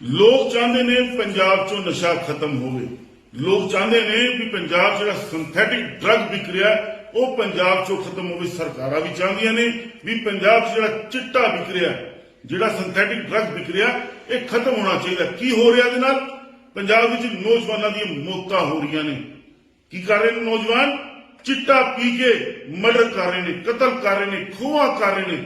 ਲੋਕ ਚਾਹੁੰਦੇ ਨੇ ਪੰਜਾਬ ਚੋਂ ਨਸ਼ਾ ਖਤਮ ਹੋਵੇ। ਲੋਕ ਚਾਹੁੰਦੇ ਨੇ ਵੀ ਪੰਜਾਬ 'ਚ ਜਿਹੜਾ ਸਿੰਥੈਟਿਕ ਡਰੱਗ ਵਿਕ ਰਿਹਾ ਉਹ ਪੰਜਾਬ ਚੋਂ ਖਤਮ ਹੋਵੇ। ਸਰਕਾਰਾਂ ਵੀ ਚਾਹੁੰਦੀਆਂ ਨੇ ਵੀ ਪੰਜਾਬ 'ਚ ਜਿਹੜਾ ਚਿੱਟਾ ਵਿਕ ਰਿਹਾ ਜਿਹੜਾ ਸਿੰਥੈਟਿਕ ਡਰੱਗ ਵਿਕ ਰਿਹਾ ਇਹ ਖਤਮ ਹੋਣਾ ਚਾਹੀਦਾ। ਕੀ ਹੋ ਰਿਹਾ ਇਹਦੇ ਨਾਲ? ਪੰਜਾਬ ਵਿੱਚ ਨੌਜਵਾਨਾਂ ਦੀਆਂ ਮੌਤਾਂ ਹੋ ਰਹੀਆਂ ਨੇ। ਕੀ ਕਰ ਰਹੇ ਨੇ ਨੌਜਵਾਨ? ਚਿੱਟਾ ਪੀ ਕੇ ਮਰਡਰ ਕਰ ਰਹੇ ਨੇ, ਕਤਲ ਕਰ ਰਹੇ ਨੇ ਖੋਆ ਕਰ ਰਹੇ ਨੇ।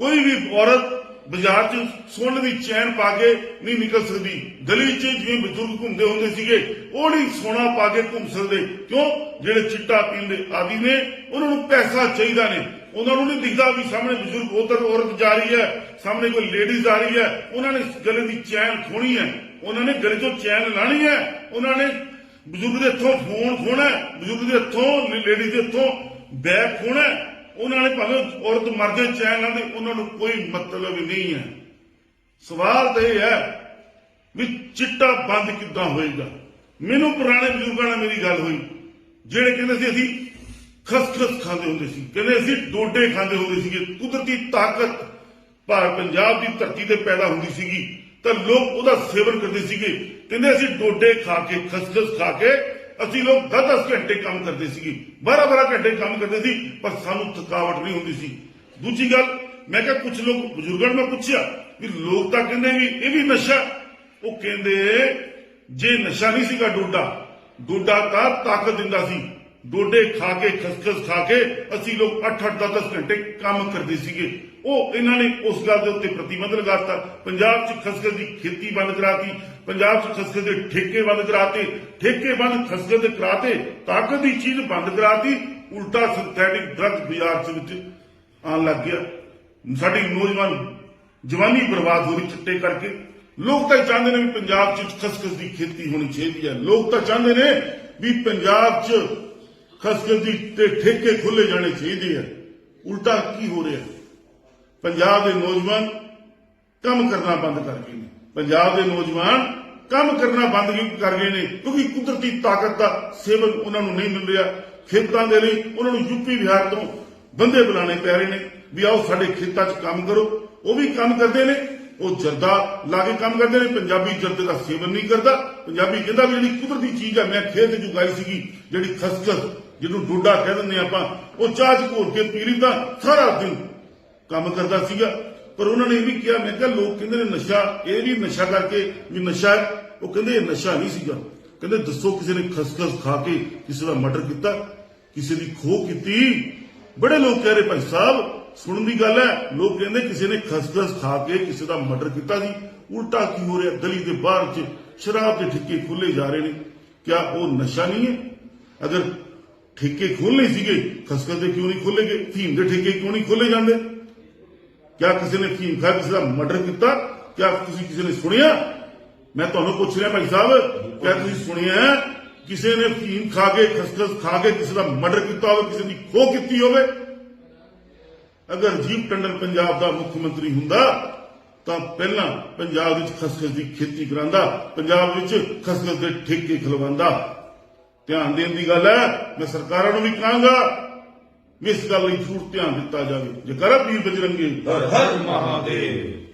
ਕੋਈ ਵੀ ਔਰਤ ਬਾਜ਼ਾਰ 'ਚ ਸੋਨੇ ਦੀ ਚੈਨ ਪਾ ਕੇ ਨਹੀਂ ਨਿਕਲ ਸਕਦੀ। ਗਲੀ 'ਚ ਜਿਵੇਂ ਬਜ਼ੁਰਗ ਘੁੰਮਦੇ ਹੁੰਦੇ ਸੀਗੇ, ਉਹ ਨਹੀਂ ਸੋਨਾ ਪਾ ਕੇ ਘੁੰਮ ਸਕਦੇ। ਕਿਉਂ? ਜਿਹੜੇ ਚਿੱਟਾ ਪੀਣ ਆਦੀ ਨੇ, ਉਹਨਾਂ ਨੂੰ ਪੈਸਾ ਚਾਹੀਦਾ ਨੇ। ਉਹਨਾਂ ਨੂੰ ਨਹੀਂ ਦਿਖਦਾ ਵੀ ਸਾਹਮਣੇ ਬਜ਼ੁਰਗ ਉਧਰ ਔਰਤ ਜਾ ਰਹੀ ਹੈ, ਸਾਹਮਣੇ ਕੋਈ ਲੇਡੀਜ਼ ਆ ਰਹੀ ਹੈ। ਉਹਨਾਂ ਨੇ ਗਲੇ ਦੀ ਚੈਨ ਖੋਣੀ ਹੈ। ਉਹਨਾਂ ਨੇ ਗਲੇ ਚੋਂ ਚੈਨ ਲਾਣੀ ਹੈ। ਉਹਨਾਂ ਨੇ ਬਜ਼ੁਰਗ ਦੇ ਹੱਥੋਂ ਫੋਨ ਖੋਣਾ ਬਜ਼ੁਰਗ ਦੇ ਹੱਥੋਂ ਲੇਡੀ ਦੇ ਹੱਥੋਂ ਬੈਗ ਖੋਣਾ ਉਹਨਾਂ ਨੇ ਭਾਵੇਂ ਔਰਤ ਮਰ ਜਾਏ ਚੈਨ ਨਾਲ ਉਹਨਾਂ ਨੂੰ ਕੋਈ ਮਤਲਬ ਨਹੀਂ ਹੈ। ਸਵਾਲ ਤਾਂ ਇਹ ਹੈ ਵੀ ਚਿੱਟਾ ਬੰਦ ਕਿੱਦਾਂ ਹੋਏਗਾ? ਮੈਨੂੰ ਪੁਰਾਣੇ ਬਜ਼ੁਰਗਾਂ ਨਾਲ ਮੇਰੀ ਗੱਲ ਹੋਈ। ਜਿਹੜੇ ਕਹਿੰਦੇ ਸੀ ਅਸੀਂ ਖਸਖਸ ਖਾਂਦੇ ਹੁੰਦੇ ਸੀ, ਕਹਿੰਦੇ ਅਸੀਂ ਡੋਡੇ ਖਾਂਦੇ ਹੁੰਦੇ ਸੀਗੇ। ਕੁਦਰਤੀ ਤਾਕਤ ਭਾਰ ਪੰਜਾਬ ਦੀ ਧਰਤੀ ਤੇ ਪੈਦਾ ਹੁੰਦੀ ਸੀਗੀ। ਤਾਂ ਲੋਕ ਉਹਦਾ ਸੇਵਨ ਕਰਦੇ ਸੀਗੇ। ਕਹਿੰਦੇ ਅਸੀਂ ਡੋਡੇ ਖਾ ਕੇ, ਖਸਖਸ ਖਾ ਕੇ ਅਸੀਂ ਲੋਕ 10-10 ਘੰਟੇ ਕੰਮ ਕਰਦੇ ਸੀਗੇ 12-12 ਘੰਟੇ ਕੰਮ ਕਰਦੇ ਸੀ, ਪਰ ਸਾਨੂੰ ਥਕਾਵਟ ਨਹੀਂ ਹੁੰਦੀ ਸੀ। ਦੂਜੀ ਗੱਲ, ਮੈਂ ਕਿਹਾ ਕੁਝ ਲੋਕ, ਬਜ਼ੁਰਗਾਂ ਨੂੰ ਪੁੱਛਿਆ ਵੀ ਲੋਕ ਤਾਂ ਕਹਿੰਦੇ ਵੀ ਇਹ ਵੀ ਨਸ਼ਾ। ਉਹ ਕਹਿੰਦੇ, ਜੇ ਨਸ਼ਾ ਨਹੀਂ ਸੀਗਾ ਡੋਡਾ ਡੋਡਾ ਤਾਂ ਤਾਕਤ ਦਿੰਦਾ ਸੀ। ਡੋਡੇ ਖਾ ਕੇ, ਖਸਖਸ ਖਾ ਕੇ ਅਸੀਂ ਲੋਕ 8-8 10-10 ਘੰਟੇ ਕੰਮ ਕਰਦੇ ਸੀਗੇ। ਉਹ ਇਹਨਾਂ ਨੇ ਉਸ ਗੱਲ ਦੇ ਉੱਤੇ ਪ੍ਰਤੀਬੰਧ ਲਗਾਤਾ। ਪੰਜਾਬ 'ਚ ਖਸਖਸ ਦੀ ਖੇਤੀ ਬੰਦ ਕਰਾਤੀ, ਪੰਜਾਬ 'ਚ ਖਸਖਸ ਦੇ ਠੇਕੇ ਬੰਦ ਕਰਾਤੇ, ਠੇਕੇ ਬੰਦ ਖਸਖਸ ਦੇ ਕਰਾਤੇ, ਤਾਕਤ ਦੀ ਚੀਜ਼ ਬੰਦ ਕਰਾਤੀ, ਉਲਟਾ ਸਿੰਥੈਟਿਕ ਡਰੱਗ ਬਾਜ਼ਾਰ 'ਚ ਵਿੱਚ ਆਉਣ ਲੱਗ ਗਿਆ। ਸਾਡੀ ਨੌਜਵਾਨ ਜਵਾਨੀ ਬਰਬਾਦ ਹੋ ਰਹੀ ਚਿੱਟੇ ਕਰਕੇ। ਲੋਕ ਤਾਂ ਇਹ ਚਾਹੁੰਦੇ ਨੇ ਵੀ ਪੰਜਾਬ 'ਚ ਖਸਖਸ ਦੀ ਖੇਤੀ ਹੋਣੀ ਚਾਹੀਦੀ ਹੈ। ਲੋਕ ਤਾਂ ਚਾਹੁੰਦੇ ਨੇ ਵੀ ਪੰਜਾਬ 'ਚ ਖਸਖਸ ਦੀ ਤੇ ਠੇਕੇ ਖੁੱਲੇ ਜਾਣੇ ਚਾਹੀਦੇ ਆ। ਉਲਟਾ ਕੀ ਹੋ ਰਿਹਾ? ਪੰਜਾਬ ਦੇ ਨੌਜਵਾਨ ਕੰਮ ਕਰਨਾ ਬੰਦ ਕਰ ਗਏ ਨੇ। ਪੰਜਾਬ ਦੇ ਨੌਜਵਾਨ ਕੰਮ ਕਰਨਾ ਬੰਦ ਕਰ ਗਏ ਨੇ? ਕਿਉਂਕਿ ਕੁਦਰਤੀ ਤਾਕਤ ਦਾ ਸੇਵਨ ਉਹਨਾਂ ਨੂੰ ਨਹੀਂ ਮਿਲ ਰਿਹਾ। ਖੇਤਾਂ ਦੇ ਲਈ ਉਹਨਾਂ ਨੂੰ ਯੂਪੀ ਬਿਹਾਰ ਤੋਂ ਬੰਦੇ ਬੁਲਾਣੇ ਪੈ ਰਹੇ ਨੇ ਵੀ ਆਓ ਸਾਡੇ ਖੇਤਾਂ 'ਚ ਕੰਮ ਕਰੋ। ਉਹ ਵੀ ਕੰਮ ਕਰਦੇ ਨੇ। ਉਹ ਜਰਦਾ ਲਾ ਕੇ ਕੰਮ ਕਰਦੇ ਨੇ। ਪੰਜਾਬੀ ਜਰਦੇ ਦਾ ਸੇਵਨ ਨਹੀਂ ਕਰਦਾ। ਪੰਜਾਬੀ ਕਹਿੰਦਾ ਵੀ ਜਿਹੜੀ ਕੁਦਰਤੀ ਚੀਜ਼ ਆ, ਮੈਂ ਖੇਤ 'ਚ ਉਗਾਈ ਸੀਗੀ, ਜਿਹੜੀ ਖਸਖਸ, ਜਿਹਨੂੰ ਡੋਡਾ ਕਹਿ ਦਿੰਦੇ ਆਪਾਂ, ਉਹ ਚਾਹ 'ਚ ਘੋਲ ਕੇ ਪੀ ਲਈ ਤਾਂ ਸਾਰਾ ਦਿਨ। ਕੰਮ ਕਰਦਾ ਸੀਗਾ, ਪਰ ਉਹਨਾਂ ਨੇ ਇਹ ਵੀ ਕਿਹਾ, ਮੈਂ ਕਿਹਾ ਲੋਕ ਕਹਿੰਦੇ ਨੇ ਨਸ਼ਾ, ਇਹ ਵੀ ਨਸ਼ਾ ਕਰਕੇ ਵੀ ਨਸ਼ਾ ਉਹ ਕਹਿੰਦੇ ਇਹ ਨਸ਼ਾ ਨਹੀਂ ਸੀਗਾ। ਕਹਿੰਦੇ ਦੱਸੋ ਕਿਸੇ ਨੇ ਖਸਖਸ ਖਾ ਕੇ ਕਿਸੇ ਦਾ ਮਰਡਰ ਕੀਤਾ, ਕਿਸੇ ਦੀ ਖੋਹ ਕੀਤੀ। ਬੜੇ ਲੋਕ ਕਹਿ ਰਹੇ ਭਾਈ ਸਾਹਿਬ, ਸੁਣਨ ਦੀ ਗੱਲ ਹੈ, ਲੋਕ ਕਹਿੰਦੇ ਕਿਸੇ ਨੇ ਖਸਖਸ ਖਾ ਕੇ ਕਿਸੇ ਦਾ ਮਰਡਰ ਕੀਤਾ ਸੀ। ਉਲਟਾ ਕੀ ਹੋ ਰਿਹਾ? ਗਲੀ ਦੇ ਬਾਹਰ ਚ, ਸ਼ਰਾਬ ਦੇ ਠੇਕੇ ਖੁੱਲੇ ਜਾ ਰਹੇ ਨੇ। ਕਿਆ ਉਹ ਨਸ਼ਾ ਨਹੀਂ ਹੈ? ਅਗਰ ਠੇਕੇ ਖੋਲ੍ਹਣੇ ਸੀਗੇ, ਖਸਖਸ ਦੇ ਕਿਉਂ ਨਹੀਂ ਖੋਲ੍ਹੇਗੇ ਫੀਮ ਦੇ ਠੇਕੇ ਕਿਉਂ ਨਹੀਂ ਖੋਲੇ ਜਾਂਦੇ? ਕਿਆ ਕਿਸੇ ਨੇ ਫੀਮ ਖਾ ਕਿਸੇ ਦਾ ਮਰਡਰ ਕੀਤਾ, ਕਿਆ ਤੁਸੀਂ ਕਿਸੇ ਨੇ ਸੁਣਿਆ? ਮੈਂ ਤੁਹਾਨੂੰ ਪੁੱਛ ਰਿਹਾ ਭਾਈ ਸਾਹਿਬ, ਕਿਆ ਤੁਸੀਂ ਸੁਣਿਆ ਕਿਸੇ ਨੇ ਫੀਮ ਖਾ ਕੇ, ਖਸਖਸ ਖਾ ਕੇ ਕਿਸੇ ਦਾ ਮਰਡਰ ਕੀਤਾ ਹੋਵੇ, ਕਿਸੇ ਦੀ ਖੋਹ ਕੀਤੀ ਹੋਵੇ? ਅਗਰ ਜੀਵ ਟੰਡਨ ਪੰਜਾਬ ਦਾ ਮੁੱਖ ਮੰਤਰੀ ਹੁੰਦਾ, ਤਾਂ ਪਹਿਲਾਂ ਪੰਜਾਬ ਵਿੱਚ ਖਸਖਸ ਦੀ ਖੇਤੀ ਕਰਾਂਦਾ, ਪੰਜਾਬ ਵਿੱਚ ਖਸਖਸ ਦੇ ਠੇਕੇ ਖਲਵਾਉਂਦਾ। ਧਿਆਨ ਦੇਣ ਦੀ ਗੱਲ ਹੈ, ਮੈਂ ਸਰਕਾਰਾਂ ਨੂੰ ਵੀ ਕਹਾਂਗਾ ਵੀ ਇਸ ਗੱਲ ਲਈ ਜ਼ਰੂਰ ਧਿਆਨ ਦਿੱਤਾ ਜਾਵੇ। ਜੇਕਰ ਵੀਰ ਬਜਰੰਗੇ ਹਰ ਹਰ ਮਹਾਦੇਵ।